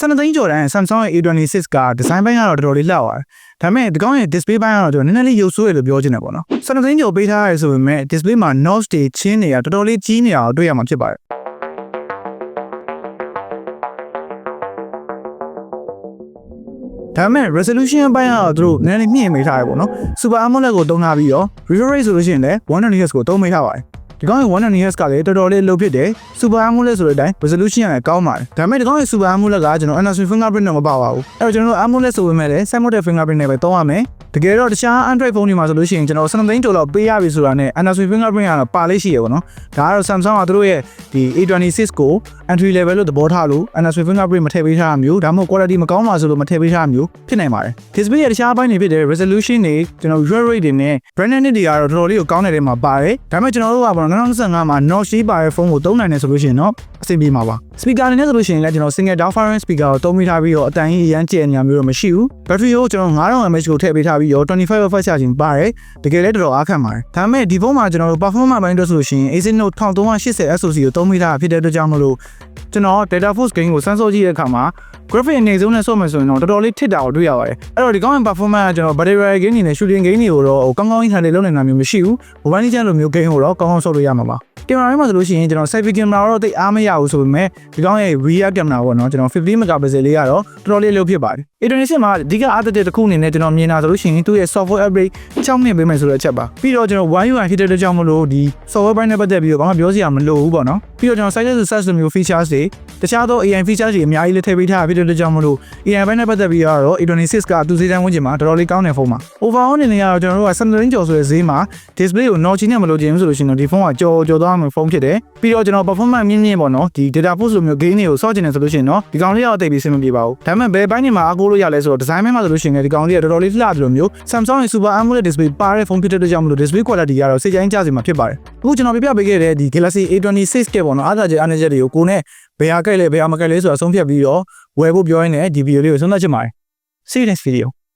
12သိန်းကျော်တန်း Samsung ရဲ့ A26 ကဒီဇိုင်းပိုင်းကတော့တော်တော်လေးလှပါတယ်ဒါပေမဲ့ဒီကောင်းရဲ့ display ပိုင်းကတော့ကျွန်တော်နည်းနည်းလေးရုပ်ဆိုးရလို့ပြောချင်တယ်ပေါ့နော်12သိန်းကျော်ပေးထားရဲဆိုပေမဲ့ display မှာ notch တွေချင်းတွေကတော်တော်လေးကြီးနေတာကိုတွေ့ရမှာဖြစ်ပါတယ်ဒါပေမဲ့ resolution အပိုင်းကတော့သူတို့နည်းနည်းမြင့်မိထားရပေါ့နော် Super AMOLED ကိုတုံးထားပြီးတော့ refresh rate ဆိုလို့ရှိရင်လည်း120 Hz ကိုတုံးမိထားပါတယ် ဒီကောင်ရဲ့120 Hz ကလည်းတော်တော်လေးလိုဖြစ်တယ် Super AMOLED ဆိုတဲ့အတိုင်း resolution ကလည်းကောင်းပါတယ်ဒါပေမဲ့ဒီကောင်ရဲ့ Super AMOLED ကကျွန်တော် NFC fingerprint နဲ့မပါပါဘူးအဲ့တော့ကျွန်တော်တို့ AMOLED ဆိုပေမဲ့လည်း side mounted fingerprint နဲ့ပဲသုံးရမယ်တကယ်တော့တခြား Android ဖုန်းတွေမှာဆိုလို့ရှိရင်ကျွန်တော်7သိန်းကျော်လောက်ပေးရပြီဆိုတာနဲ့ NFC fingerprint ကတော့ပါလေးရှိရပါတော့ဒါကတော့ Samsung ကသူတို့ရဲ့ဒီ A26 ကို entry level လို့သဘောထားလို့ NFC fingerprint မထည့်ပေးထားတာမျိုးဒါမှမဟုတ် quality မကောင်းပါဆိုလို့မထည့်ပေးထားတာမျိုးဖြစ်နိုင်ပါတယ် display ရဲ့တခြားအပိုင်းတွေဖြစ်တဲ့ resolution တွေကျွန်တော် refresh rate တွေနဲ့ brightness တွေကတော့တော်တော်လေးကိုကောင်းတဲ့နေရာမှာပါတယ်ဒါပေမဲ့ကျွန်တော်တို့ကပေါ့နော်2025မှာ notch ရှိပါတဲ့ဖုန်းကိုသုံးနိုင်တယ်ဆိုလို့ရှိရင်တော့အဆင်ပြေမှာပါ speaker အနေနဲ့ဆိုလို့ရှိရင်လည်းကျွန်တော် single downfiring speaker ကိုသုံးမိထားပြီးတော့အတန်ကြီးအရန်ကျယ်နေရမျိုးတော့မရှိဘူး battery ကိုကျွန်တော်9000 mAh ကိုထည့်ပေးထားပြီးတော့25 watt charging ပါတယ်တကယ်လည်းတော်တော်အားခံပါတယ်ဒါပေမဲ့ဒီဖုန်းမှာကျွန်တော်တို့ performance ဘိုင်းအတွက်ဆိုလို့ရှိရင် Exynos 1380 SoC ကိုသုံးမိထားတာဖြစ်တဲ့အတွက်ကြောင့်မလို့ကျွန်တော် data force gain ကိုစမ်းစောကြည့်တဲ့အခါမှာ graphic အနေဆုံးနဲ့ဆော့မယ်ဆိုရင်တော့တော်တော်လေးထစ်တာကိုတွေ့ရပါတယ်အဲ့တော့ဒီကောင်းရဲ့ performance ကကျွန်တော် battery gain နေနဲ့ shooting gain တွေကိုတော့ဟိုကောင်းကောင်းကြီးထားနေလုံးနေတာမျိုးမရှိဘူး mobile legend လိုမျိုး gain ကိုတော့ကောင်းကောင်းဆော့လို့ရမှာပါကင်မရာထဲမှာဆိုလို့ရှိရင်ကျွန်တော် selfie camera တော့တိတ်အားမရဘူးဆိုပေမဲ့ဒီကောင်းရဲ့ rear camera ပေါ့နော်ကျွန်တော်50 megapixel လေးကတော့တော်တော်လေးလုပ်ဖြစ်ပါတယ် A26 မှာအဓိကအားသက်တဲ့တစ်ခုအနေနဲ့ကျွန်တော်မြင်တာဆိုလို့ရှိရင်သူ့ရဲ့ software upgrade 6နှစ်ပေးမယ်ဆိုတဲ့အချက်ပါပြီးတော့ကျွန်တော် One UI ဖြစ်တဲ့အတွက်ကြောင့်မလို့ဒီ software ဘိုင်းနဲ့ပတ်သက်ပြီးတော့ဘာမှပြောစရာမလိုဘူးပေါ့နော်ပြီးတော့ကျွန်တော် site to search လိုမျိုး features တွေတခြားသော AI features တွေအများကြီးလေးထည့်ပေးထားတာဖြစ်တဲ့အတွက်ကြောင့်မလို့ AI ဘိုင်းနဲ့ပတ်သက်ပြီးတော့ A26 ကသူစည်းတန်းဝန်းကျင်မှာတော်တော်လေးကောင်းတဲ့ဖုန်းပါ overall အနေနဲ့ကတော့ကျွန်တော်တို့က7သိန်းကျော်ဆိုတဲ့ဈေးမှာ display ကို notch နဲ့မလိုချင်ဘူးဆိုလို့ရှိရင်တော့ဒီဖုန်းကကြော်ကြော်သွားမယ့်ဖုန်းဖြစ်တယ်ပြီးတော့ကျွန်တော် performance မြင့်မြင့်ပေါ့နော်ဒီ data post လိုမျိုး gain တွေကိုစော့ချင်တယ်ဆိုလို့ရှိရင်တော့ဒီကောင်လေးကတော့တိတ်ပြီးစင်မပြေပါဘူးဒါပေမဲ့ဘယ်ဘိုင်းနေမှာအားကိုးလို့ရလဲဆိုတော့ design ဘက်မှာဆိုလို့ရှိရင်ဒီကောင်လေးကတော်တော်လေးလှတယ်လို့မျိုး Samsung ရဲ့ Super AMOLED display ပါတဲ့ဖုန်းဖြစ်တဲ့အတွက်ကြောင့်မလို့ display quality ကတော့စိတ်ကြိုင်းကြစေမှာဖြစ်ပါတယ်အခုကျွန်တော်ပြပြပေးခဲ့တဲ့ဒီ Galaxy A26 ကပေါ့နော်အားသာချက်အားနည်းချက်တွေကိုကိုယ်နဲ့ ဘယ်ဟာကြိုက်လဲဘယ်ဟာမကြိုက်လဲဆိုတာဆုံးဖြတ်ပြီးတော့ဝယ်ဖို့ပြောရင်းနဲ့ဒီ video လေးကိုဆုံးသက်ချင်ပါတယ် See you next video